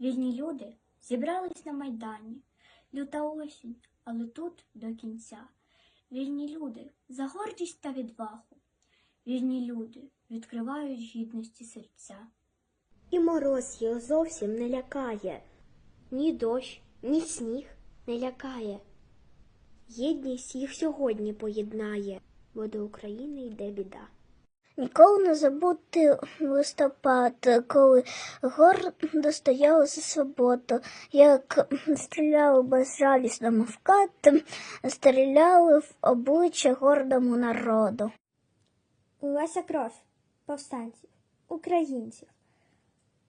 Вільні люди зібрались на майдані. Люта осінь, але тут до кінця. Вільні люди за гордість та відвагу. Вільні люди відкривають гідності серця. І мороз його зовсім не лякає, ні дощ, ні сніг не лякає. Єдність їх сьогодні поєднає, бо до України йде біда. Ніколи не забути листопад, коли гордо стояли за свободу, як стріляли безжалісно мовкат, стріляли в обличчя гордому народу. Лилася кров повстанців, українців.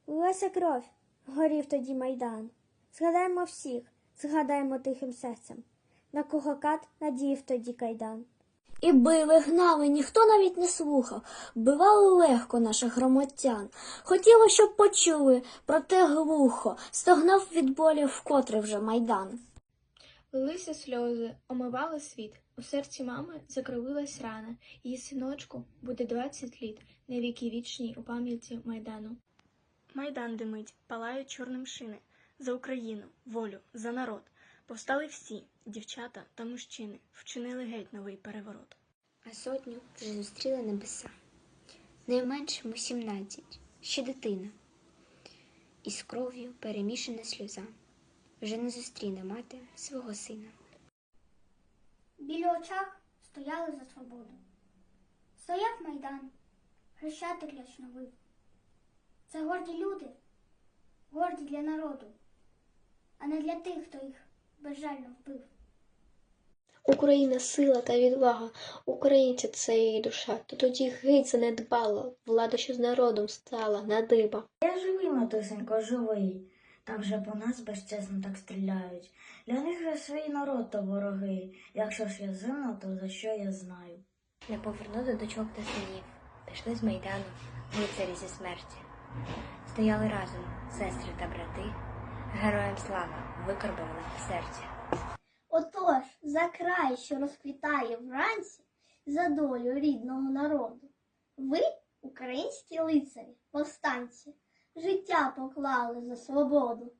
Лилася кров, горів тоді майдан. Згадаємо всіх, згадаємо тихим серцем, на кого кат надіяв тоді кайдан. І били, гнали, ніхто навіть не слухав, вбивали легко наших громадян. Хотіли, щоб почули, проте глухо, стогнав від болі вкотре вже майдан. Лилися сльози, омивали світ. У серці мами закровилась рана. Її синочку буде 20 літ, на віки вічні у пам'яті Майдану. Майдан димить, палають чорним шини. За Україну, волю, за народ. Повстали всі, дівчата та мужчини, вчинили геть новий переворот. А сотню вже зустріли небеса. Найменшому сімнадцять, ще дитина. Із кров'ю перемішана сльоза. Вже не зустріне мати свого сина. Біля очах стояли за свободу. Стояв майдан, хрещатик ляшновив. Це горді люди, горді для народу, а не для тих, хто їх безжально вбив. Україна сила та відвага, українця це її душа, то тоді геть занедбала, влада, що з народом стала, надиба. Я живий, матусенько, живий. Там же по нас безчесно так стріляють. Для них же свій народ то вороги. Якщо ж я зимно, то за що я знаю? Не повернути дочок та синів. Пішли з майдану, лицарі зі смерті. Стояли разом, сестри та брати. Героям слава викарбована в серці. Отож, за край, що розквітає вранці, за долю рідного народу. Ви, українські лицарі, повстанці, життя поклали за свободу.